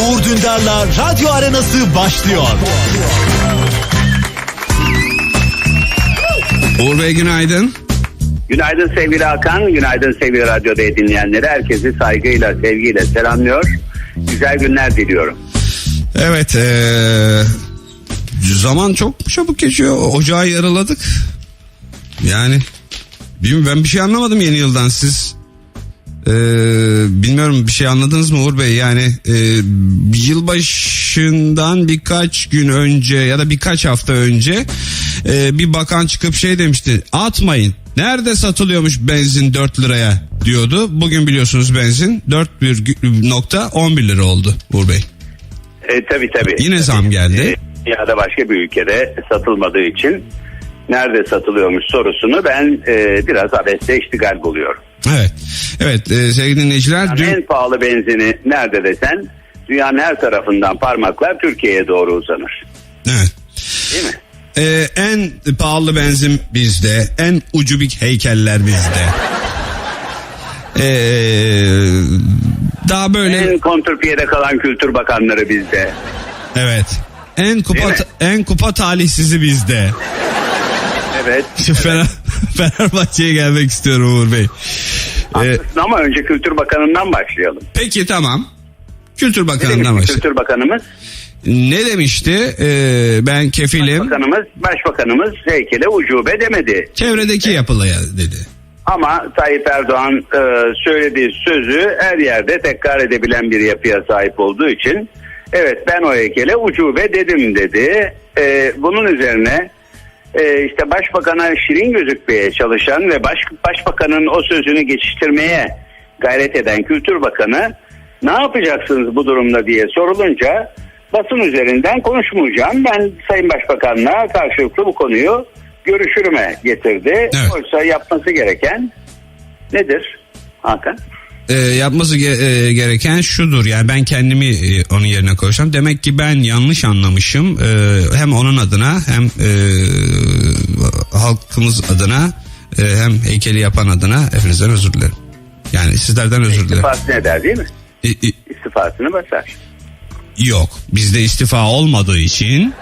Uğur Dündar'la Radyo Arenası başlıyor. Uğur Bey günaydın. Günaydın sevgili Hakan, günaydın sevgili radyoda dinleyenleri. Herkesi saygıyla, sevgiyle selamlıyor. Güzel günler diliyorum. Evet ee, zaman çok çabuk geçiyor. Ocağı yaraladık. Yani ben bir şey anlamadım yeni yıldan siz. Ee, bilmiyorum bir şey anladınız mı Uğur Bey? Yani ee, yılbaşından birkaç gün önce ya da birkaç hafta önce ee, bir bakan çıkıp şey demişti. Atmayın. Nerede satılıyormuş benzin 4 liraya diyordu. Bugün biliyorsunuz benzin 4,11 lira oldu Uğur Bey. E, tabii tabii. Yine zam geldi. E, ya da başka bir ülkede satılmadığı için nerede satılıyormuş sorusunu ben e, biraz abeste iştigal buluyorum. Evet. Evet e, sevgili dinleyiciler Yani dün En pahalı benzini nerede desen dünyanın her tarafından parmaklar Türkiye'ye doğru uzanır. evet. Değil mi? E, en pahalı benzin bizde, en ucubik heykeller bizde. E, daha böyle En kontrpiyede kalan kültür bakanları bizde. evet. En kupa en kupa talihsizi bizde. Evet. Şu Fener, Fenerbahçe'ye gelmek istiyorum Uğur Bey. Haklısın ama önce Kültür Bakanı'ndan başlayalım. peki tamam. Kültür Bakanı'ndan başlayalım. Kültür Bakanımız? Ne demişti? E, ben kefilim. Bakanımız, Başbakanımız heykele ucube demedi. Çevredeki yapılıya dedi. Ama Tayyip Erdoğan e, söylediği sözü her yerde tekrar edebilen bir yapıya sahip olduğu için evet ben o heykele ucube dedim dedi. E, bunun üzerine e, işte başbakana şirin gözükmeye çalışan ve baş, başbakanın o sözünü geçiştirmeye gayret eden Kültür Bakanı ne yapacaksınız bu durumda diye sorulunca basın üzerinden konuşmayacağım. Ben Sayın Başbakan'la karşılıklı bu konuyu görüşürüme getirdi. Evet. Oysa yapması gereken nedir Hakan? E, yapması ge- e, gereken şudur yani ben kendimi e, onun yerine koysam demek ki ben yanlış anlamışım E, hem onun adına hem e, halkımız adına e, hem heykeli yapan adına hepinizden özür dilerim. Yani sizlerden özür dilerim. İstifası ne der değil mi? E, e, İstifasını basar. yok bizde istifa olmadığı için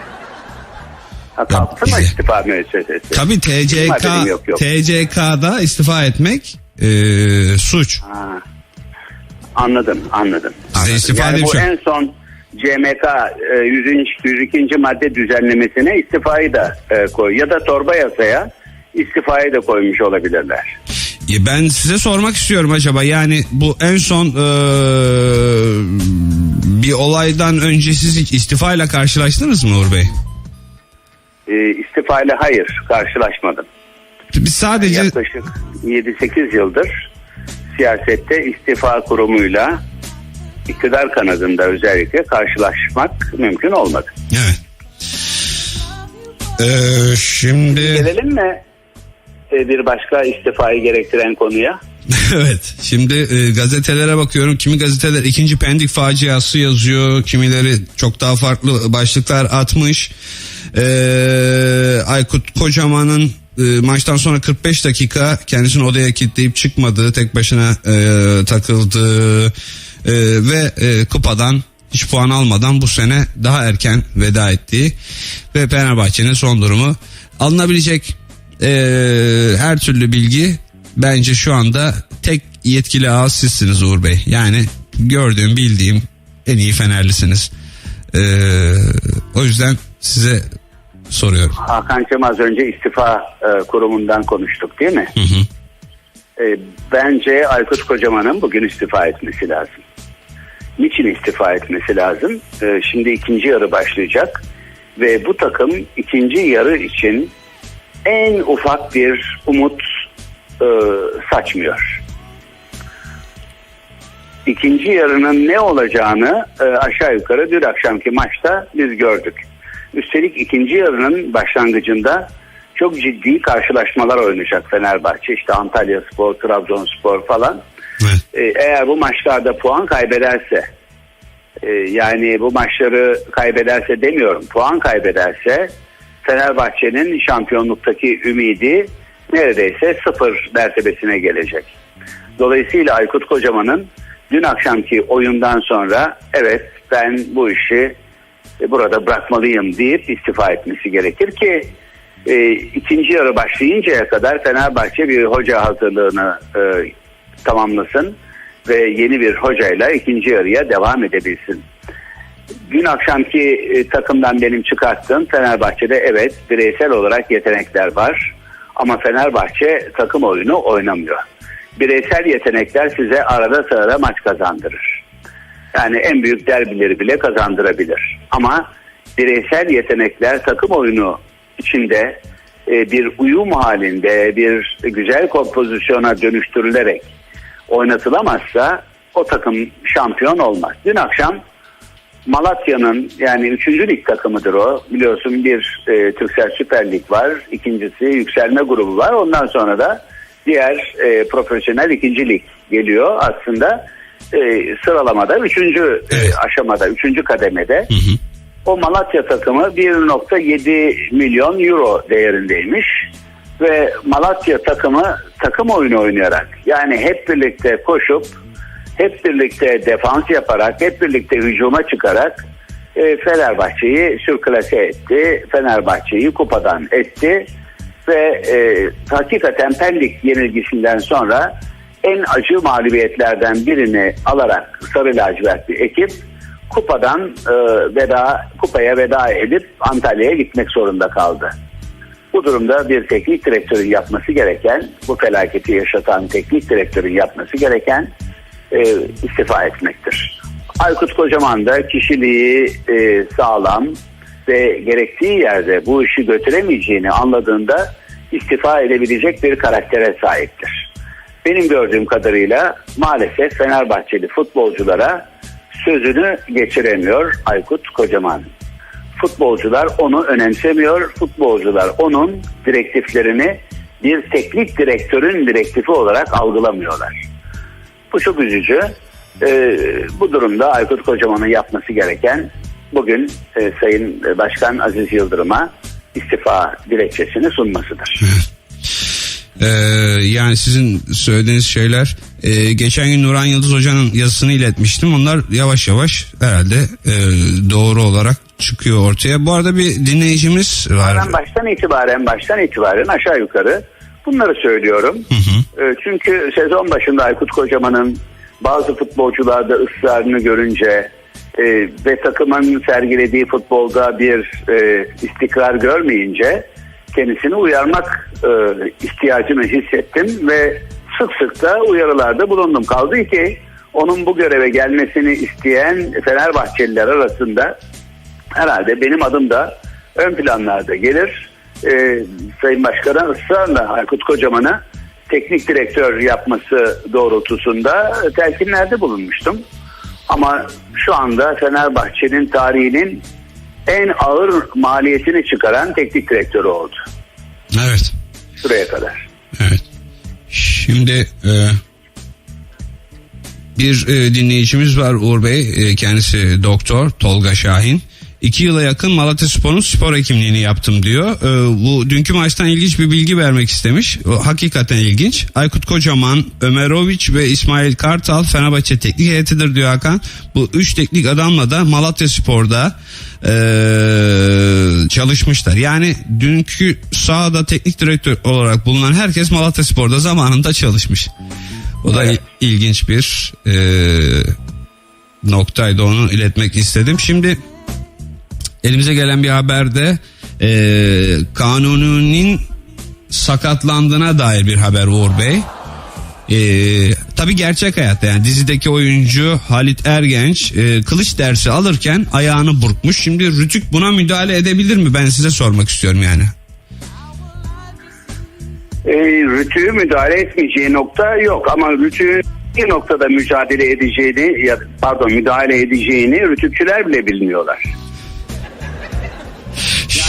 Ha, kalktı mı istifa müessesesi? tabi Benim TCK haberim yok, yok. TCK'da istifa etmek e, suç. Ha, anladım anladım. Ha, istifa yani bu en son CMK e, 100. 102. madde düzenlemesine istifayı da e, koy ya da torba yasaya istifayı da koymuş olabilirler. Ben size sormak istiyorum acaba yani bu en son eee, bir olaydan önce siz hiç istifayla karşılaştınız mı Uğur Bey? E, istifayla hayır karşılaşmadım. Biz sadece Yaklaşık 7-8 yıldır siyasette istifa kurumuyla iktidar kanadında özellikle karşılaşmak mümkün olmadı. evet. Eee, şimdi Gelelim mi e, bir başka istifayı gerektiren konuya? evet şimdi e, gazetelere bakıyorum kimi gazeteler ikinci Pendik faciası yazıyor kimileri çok daha farklı başlıklar atmış Eee, Aykut Kocaman'ın e, maçtan sonra 45 dakika kendisini odaya kilitleyip çıkmadığı tek başına e, takıldığı e, ve e, kupadan hiç puan almadan bu sene daha erken veda ettiği ve Fenerbahçe'nin son durumu alınabilecek e, her türlü bilgi bence şu anda tek yetkili ağız sizsiniz Uğur Bey. Yani gördüğüm bildiğim en iyi Fenerlisiniz. E, o yüzden size soruyorum. Hakan'cığım az önce istifa e, kurumundan konuştuk değil mi? Hı hı. E, bence Aykut Kocaman'ın bugün istifa etmesi lazım. Niçin istifa etmesi lazım? E, şimdi ikinci yarı başlayacak ve bu takım ikinci yarı için en ufak bir umut e, saçmıyor. İkinci yarının ne olacağını e, aşağı yukarı dün akşamki maçta biz gördük. Üstelik ikinci yarının başlangıcında çok ciddi karşılaşmalar oynayacak Fenerbahçe. İşte Antalya Spor, Trabzonspor falan. Evet. Ee, eğer bu maçlarda puan kaybederse e, yani bu maçları kaybederse demiyorum puan kaybederse Fenerbahçe'nin şampiyonluktaki ümidi neredeyse sıfır mertebesine gelecek. Dolayısıyla Aykut Kocaman'ın dün akşamki oyundan sonra evet ben bu işi e, burada bırakmalıyım deyip istifa etmesi gerekir ki e, ikinci yarı başlayıncaya kadar Fenerbahçe bir hoca hazırlığını e, tamamlasın ve yeni bir hocayla ikinci yarıya devam edebilsin. Dün akşamki e, takımdan benim çıkarttığım Fenerbahçe'de evet bireysel olarak yetenekler var ama Fenerbahçe takım oyunu oynamıyor. Bireysel yetenekler size arada sırada maç kazandırır. Yani en büyük derbileri bile kazandırabilir. Ama bireysel yetenekler takım oyunu içinde e, bir uyum halinde bir güzel kompozisyona dönüştürülerek oynatılamazsa o takım şampiyon olmaz. Dün akşam Malatya'nın yani 3. lig takımıdır o. Biliyorsun bir e, Türksel Süper Lig var. İkincisi yükselme grubu var. Ondan sonra da diğer e, profesyonel ikinci lig geliyor. Aslında e, sıralamada 3. Evet. aşamada 3. kademede. O Malatya takımı 1.7 milyon euro değerindeymiş. Ve Malatya takımı takım oyunu oynayarak yani hep birlikte koşup hep birlikte defans yaparak, hep birlikte hücuma çıkarak e, Fenerbahçe'yi sürklase etti. Fenerbahçe'yi kupadan etti ve e, hakikaten Pendik yenilgisinden sonra en acı mağlubiyetlerden birini alarak Sarı Lacivertli ekip kupadan e, veda kupaya veda edip Antalya'ya gitmek zorunda kaldı. Bu durumda bir teknik direktörün yapması gereken, bu felaketi yaşatan teknik direktörün yapması gereken e, istifa etmektir. Aykut Kocaman da kişiliği e, sağlam ve gerektiği yerde bu işi götüremeyeceğini anladığında istifa edebilecek bir karaktere sahiptir. Benim gördüğüm kadarıyla maalesef Fenerbahçeli futbolculara sözünü geçiremiyor Aykut Kocaman. Futbolcular onu önemsemiyor. Futbolcular onun direktiflerini bir teknik direktörün direktifi olarak algılamıyorlar. Bu çok üzücü. Ee, bu durumda Aykut Kocaman'ın yapması gereken bugün e, Sayın Başkan Aziz Yıldırım'a istifa dilekçesini sunmasıdır. Ee, yani sizin söylediğiniz şeyler e, geçen gün Nurhan Yıldız Hoca'nın yazısını iletmiştim. Onlar yavaş yavaş herhalde e, doğru olarak çıkıyor ortaya. Bu arada bir dinleyicimiz var. Ben baştan itibaren baştan itibaren aşağı yukarı bunları söylüyorum. Ee, Çünkü sezon başında Aykut Kocaman'ın bazı futbolcularda ısrarını görünce e, ve takımın sergilediği futbolda bir e, istikrar görmeyince kendisini uyarmak e, ihtiyacını hissettim ve sık sık da uyarılarda bulundum. Kaldı ki onun bu göreve gelmesini isteyen Fenerbahçeliler arasında herhalde benim adım da ön planlarda gelir. Ee, Sayın Başkan'a ısrarla Aykut Kocaman'a teknik direktör yapması doğrultusunda telkinlerde bulunmuştum. Ama şu anda Fenerbahçe'nin tarihinin en ağır maliyetini çıkaran teknik direktörü oldu. Evet. Şuraya kadar. Evet. Şimdi e, bir e, dinleyicimiz var Uğur Bey. E, kendisi doktor Tolga Şahin. İki yıla yakın Malatya Spor'un spor hekimliğini yaptım diyor. E, bu dünkü maçtan ilginç bir bilgi vermek istemiş. O, hakikaten ilginç. Aykut Kocaman, Ömeroviç ve İsmail Kartal Fenerbahçe teknik heyetidir diyor Hakan. Bu üç teknik adamla da Malatya Spor'da e, çalışmışlar. Yani dünkü sahada teknik direktör olarak bulunan herkes Malatya Spor'da zamanında çalışmış. O da il- ilginç bir e, noktaydı onu iletmek istedim. Şimdi elimize gelen bir haberde e, Kanuni'nin sakatlandığına dair bir haber Uğur Bey. Ee, tabii gerçek hayatta yani dizideki oyuncu Halit Ergenç e, kılıç dersi alırken ayağını burkmuş. Şimdi Rütük buna müdahale edebilir mi? Ben size sormak istiyorum yani. E, Rütü'yü müdahale etmeyeceği nokta yok ama Rütü'nün bir noktada mücadele edeceğini ya pardon müdahale edeceğini Rütükçüler bile bilmiyorlar.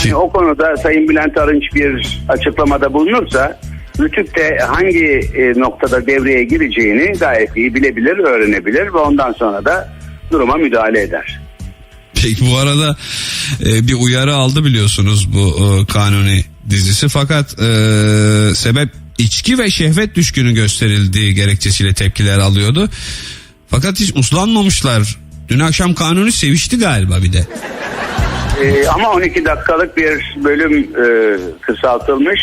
Yani o konuda Sayın Bülent Arınç bir açıklamada bulunursa Rütük de hangi e, noktada devreye gireceğini gayet iyi bilebilir, öğrenebilir ve ondan sonra da duruma müdahale eder. Peki bu arada e, bir uyarı aldı biliyorsunuz bu e, Kanuni dizisi fakat e, sebep içki ve şehvet düşkünü gösterildiği gerekçesiyle tepkiler alıyordu. Fakat hiç uslanmamışlar. Dün akşam kanuni sevişti galiba bir de. Ee, ama 12 dakikalık bir bölüm e, kısaltılmış.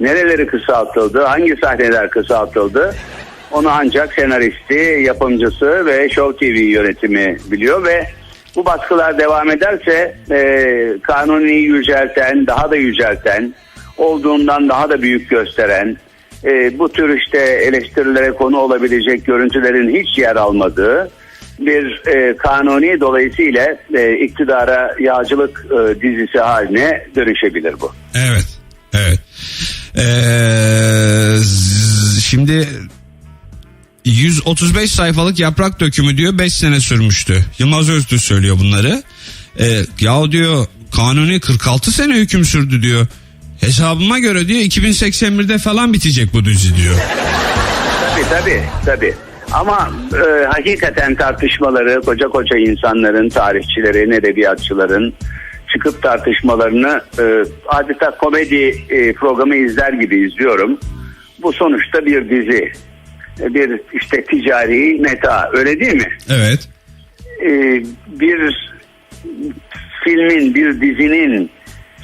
Nereleri kısaltıldı, hangi sahneler kısaltıldı onu ancak senaristi, yapımcısı ve Show TV yönetimi biliyor ve bu baskılar devam ederse e, kanuni yücelten, daha da yücelten, olduğundan daha da büyük gösteren, e, bu tür işte eleştirilere konu olabilecek görüntülerin hiç yer almadığı bir e, kanuni dolayısıyla e, iktidara yağcılık e, dizisi haline dönüşebilir bu. Evet. Evet. Ee, şimdi 135 sayfalık yaprak dökümü diyor 5 sene sürmüştü. Yılmaz Öztürk söylüyor bunları. Ee, ya diyor kanuni 46 sene hüküm sürdü diyor. Hesabıma göre diyor 2081'de falan bitecek bu dizi diyor. Tabii tabii tabii. Ama e, hakikaten tartışmaları koca koca insanların, tarihçilerin, edebiyatçıların çıkıp tartışmalarını e, adeta komedi e, programı izler gibi izliyorum. Bu sonuçta bir dizi. E, Bir işte ticari meta öyle değil mi? Evet. e, bir filmin, bir dizinin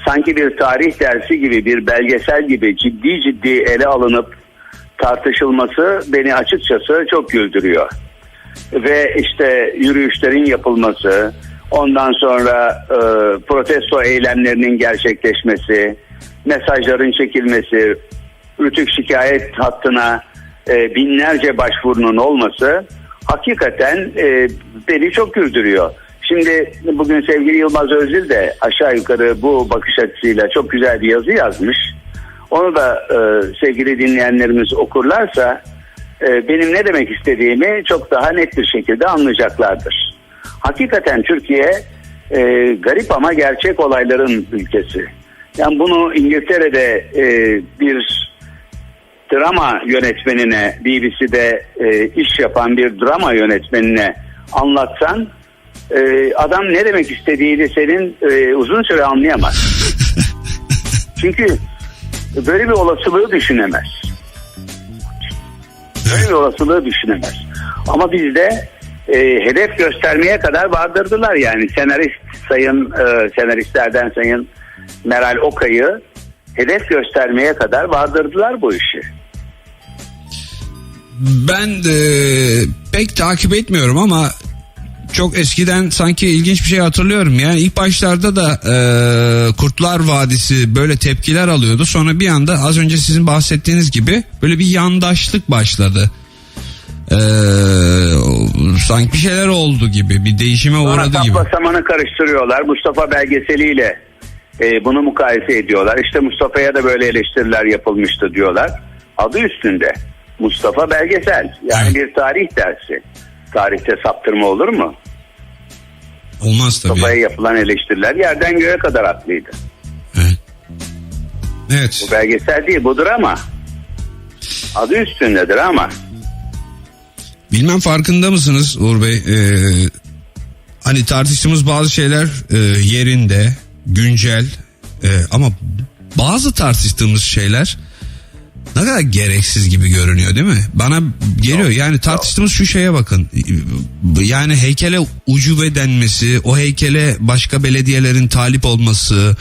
sanki bir tarih dersi gibi, bir belgesel gibi ciddi ciddi ele alınıp tartışılması beni açıkçası çok güldürüyor. Ve işte yürüyüşlerin yapılması, ondan sonra e, protesto eylemlerinin gerçekleşmesi, mesajların çekilmesi, rütük şikayet hattına e, binlerce başvurunun olması hakikaten e, beni çok güldürüyor. Şimdi bugün sevgili Yılmaz Özdil de aşağı yukarı bu bakış açısıyla çok güzel bir yazı yazmış. Onu da e, sevgili dinleyenlerimiz okurlarsa e, benim ne demek istediğimi çok daha net bir şekilde anlayacaklardır. Hakikaten Türkiye e, garip ama gerçek olayların ülkesi. Yani bunu İngiltere'de e, bir drama yönetmenine BBC'de e, iş yapan bir drama yönetmenine anlatsan e, adam ne demek istediğini senin e, uzun süre anlayamaz. Çünkü böyle bir olasılığı düşünemez. Böyle bir olasılığı düşünemez. Ama bizde e, hedef göstermeye kadar vardırdılar yani senarist sayın e, senaristlerden sayın Meral Okay'ı hedef göstermeye kadar vardırdılar bu işi. Ben de pek takip etmiyorum ama çok eskiden sanki ilginç bir şey hatırlıyorum. Yani ilk başlarda da e, Kurtlar Vadisi böyle tepkiler alıyordu. Sonra bir anda az önce sizin bahsettiğiniz gibi böyle bir yandaşlık başladı. E, sanki bir şeyler oldu gibi bir değişime Sonra uğradı gibi. samanı karıştırıyorlar. Mustafa belgeseliyle e, bunu mukayese ediyorlar. İşte Mustafa'ya da böyle eleştiriler yapılmıştı diyorlar. Adı üstünde. Mustafa belgesel. Yani bir tarih dersi. Tarihte saptırma olur mu? Olmaz tabii. Mustafa'ya yapılan eleştiriler yerden göğe kadar haklıydı. Evet. Evet. Bu belgesel değil bu drama. Adı üstündedir ama. Bilmem farkında mısınız Uğur Bey? Ee, hani tartıştığımız bazı şeyler e, yerinde, güncel e, ama bazı tartıştığımız şeyler ne kadar gereksiz gibi görünüyor değil mi? Bana geliyor yani tartıştığımız şu şeye bakın. Yani heykele ucube denmesi, o heykele başka belediyelerin talip olması.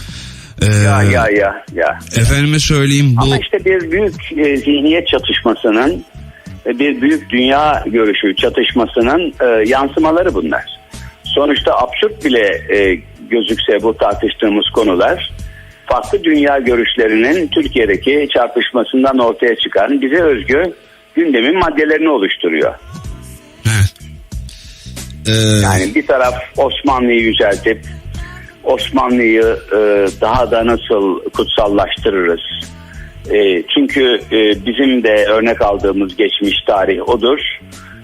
e, Ya ya ya ya. Efendime söyleyeyim bu Ama işte bir büyük e, zihniyet çatışmasının e, bir büyük dünya görüşü çatışmasının e, yansımaları bunlar. Sonuçta absürt bile e, gözükse bu tartıştığımız konular farklı dünya görüşlerinin Türkiye'deki çarpışmasından ortaya çıkan bize özgü gündemin maddelerini oluşturuyor. Evet. Ee, Yani bir taraf Osmanlı'yı yüceltip Osmanlı'yı e, daha da nasıl kutsallaştırırız? E, çünkü e, bizim de örnek aldığımız geçmiş tarih odur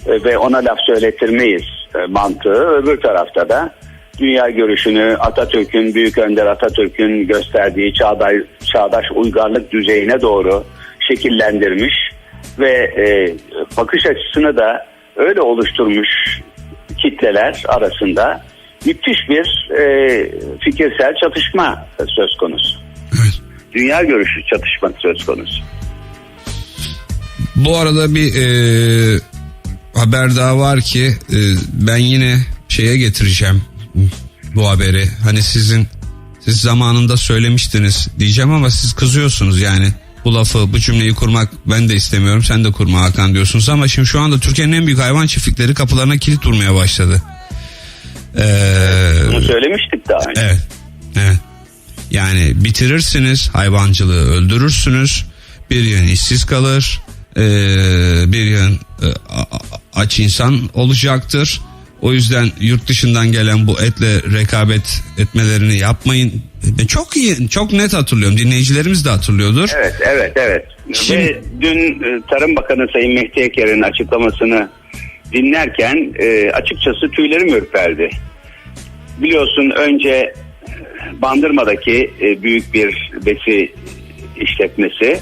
E, ve ona laf söyletirmeyiz e, mantığı. Öbür tarafta da dünya görüşünü Atatürk'ün, Büyük Önder Atatürk'ün gösterdiği çağdaş, çağdaş uygarlık düzeyine doğru şekillendirmiş ve e, bakış açısını da öyle oluşturmuş kitleler arasında müthiş bir e, fikirsel çatışma söz konusu. evet. Dünya görüşü çatışması söz konusu. Bu arada bir e, haber daha var ki e, ben yine şeye getireceğim bu haberi. Hani sizin siz zamanında söylemiştiniz diyeceğim ama siz kızıyorsunuz yani. Bu lafı bu cümleyi kurmak ben de istemiyorum sen de kurma Hakan diyorsunuz ama şimdi şu anda Türkiye'nin en büyük hayvan çiftlikleri kapılarına kilit vurmaya başladı. Ee, Bunu söylemiştik daha önce. Evet. Evet. Yani bitirirsiniz hayvancılığı öldürürsünüz. Bir yön işsiz kalır. ee, bir yön e, aç insan olacaktır. O yüzden yurt dışından gelen bu etle rekabet etmelerini yapmayın. E, Çok iyi, çok net hatırlıyorum. Dinleyicilerimiz de hatırlıyordur. Evet, evet, evet. Şimdi- Ve dün e, Tarım Bakanı Sayın Mehdi Eker'in açıklamasını dinlerken e, açıkçası tüylerim ürperdi. Biliyorsun önce Bandırma'daki e, büyük bir besi işletmesi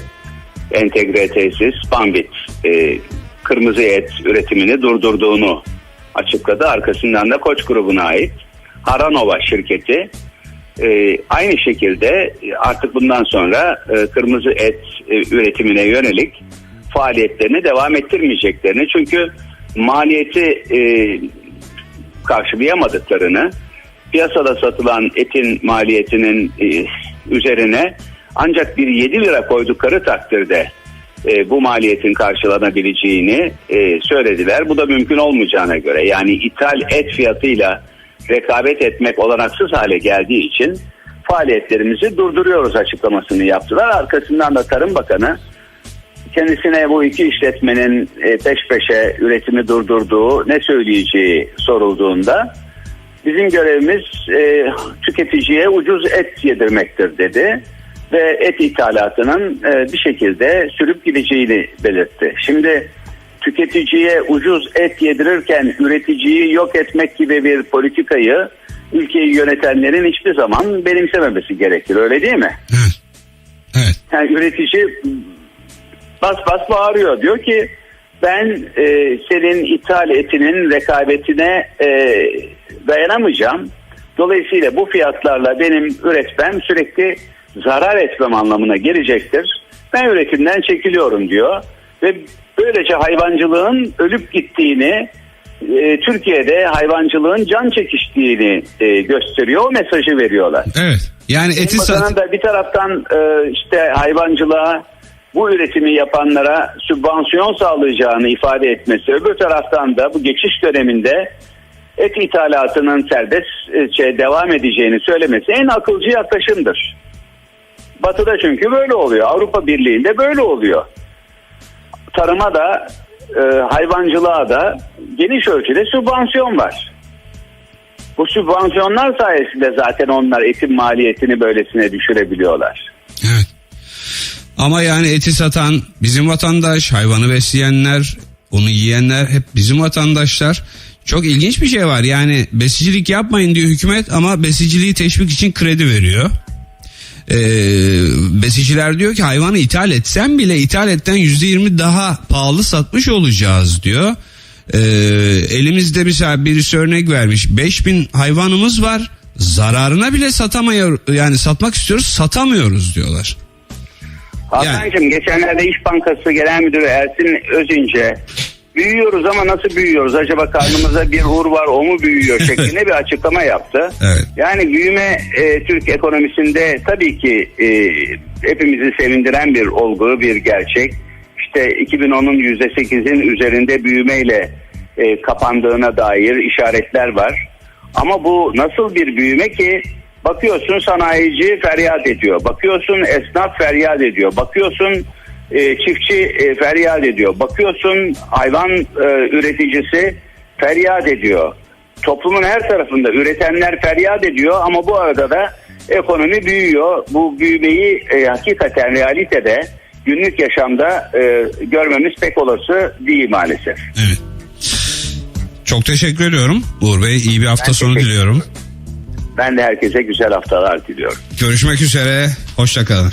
entegre tesis Bambit e, kırmızı et üretimini durdurduğunu açıkladı. Arkasından da Koç grubuna ait Haranova şirketi e, aynı şekilde e, artık bundan sonra e, kırmızı et e, üretimine yönelik faaliyetlerini devam ettirmeyeceklerini çünkü maliyeti e, karşılayamadıklarını piyasada satılan etin maliyetinin e, üzerine ancak bir 7 lira koydukları takdirde e, bu maliyetin karşılanabileceğini e, söylediler. Bu da mümkün olmayacağına göre yani ithal et fiyatıyla rekabet etmek olanaksız hale geldiği için faaliyetlerimizi durduruyoruz açıklamasını yaptılar. Arkasından da Tarım Bakanı kendisine bu iki işletmenin e, peş peşe üretimi durdurduğu ne söyleyeceği sorulduğunda bizim görevimiz e, tüketiciye ucuz et yedirmektir dedi ve et ithalatının e, bir şekilde sürüp gideceğini belirtti. Şimdi tüketiciye ucuz et yedirirken üreticiyi yok etmek gibi bir politikayı ülkeyi yönetenlerin hiçbir zaman benimsememesi gerekir öyle değil mi? Evet. Evet. Yani üretici bas bas bağırıyor. Diyor ki ben e, senin ithal etinin rekabetine e, dayanamayacağım. Dolayısıyla bu fiyatlarla benim üretmem sürekli zarar etmem anlamına gelecektir. Ben üretimden çekiliyorum diyor. Ve böylece hayvancılığın ölüp gittiğini, e, Türkiye'de hayvancılığın can çekiştiğini e, gösteriyor. O mesajı veriyorlar. Evet. Yani eti sat da bir taraftan e, işte hayvancılığa bu üretimi yapanlara sübvansiyon sağlayacağını ifade etmesi, öbür taraftan da bu geçiş döneminde et ithalatının serbest e, şey, devam edeceğini söylemesi en akılcı yaklaşımdır. Batı'da çünkü böyle oluyor. Avrupa Birliği'nde böyle oluyor. Tarıma da e, hayvancılığa da geniş ölçüde sübvansiyon var. Bu sübvansiyonlar sayesinde zaten onlar etin maliyetini böylesine düşürebiliyorlar. Evet. Ama yani eti satan bizim vatandaş, hayvanı besleyenler, onu yiyenler hep bizim vatandaşlar. Çok ilginç bir şey var. Yani besicilik yapmayın diyor hükümet ama besiciliği teşvik için kredi veriyor. Ee, besiciler diyor ki hayvanı ithal etsen bile ithal etten %20 daha pahalı satmış olacağız diyor. Ee, elimizde mesela birisi örnek vermiş 5000 hayvanımız var zararına bile satamıyor yani satmak istiyoruz satamıyoruz diyorlar. Hakan'cığım geçenlerde İş Bankası Genel Müdürü Ersin Özünce büyüyoruz ama nasıl büyüyoruz acaba karnımızda bir uğur var o mu büyüyor şeklinde bir açıklama yaptı. Evet. Yani büyüme e, Türk ekonomisinde tabii ki e, hepimizi sevindiren bir olgu bir gerçek. İşte 2010'un %8'in üzerinde büyümeyle e, kapandığına dair işaretler var. Ama bu nasıl bir büyüme ki bakıyorsun sanayici feryat ediyor. Bakıyorsun esnaf feryat ediyor. Bakıyorsun e, çiftçi e, feryat ediyor. Bakıyorsun hayvan e, üreticisi feryat ediyor. Toplumun her tarafında üretenler feryat ediyor ama bu arada da ekonomi büyüyor. Bu büyümeyi e, hakikaten realitede günlük yaşamda e, görmemiz pek olası değil maalesef. Evet. Çok teşekkür ediyorum Uğur Bey. İyi bir hafta Ben sonu diliyorum. Ben de herkese güzel haftalar diliyorum. Görüşmek üzere. Hoşçakalın.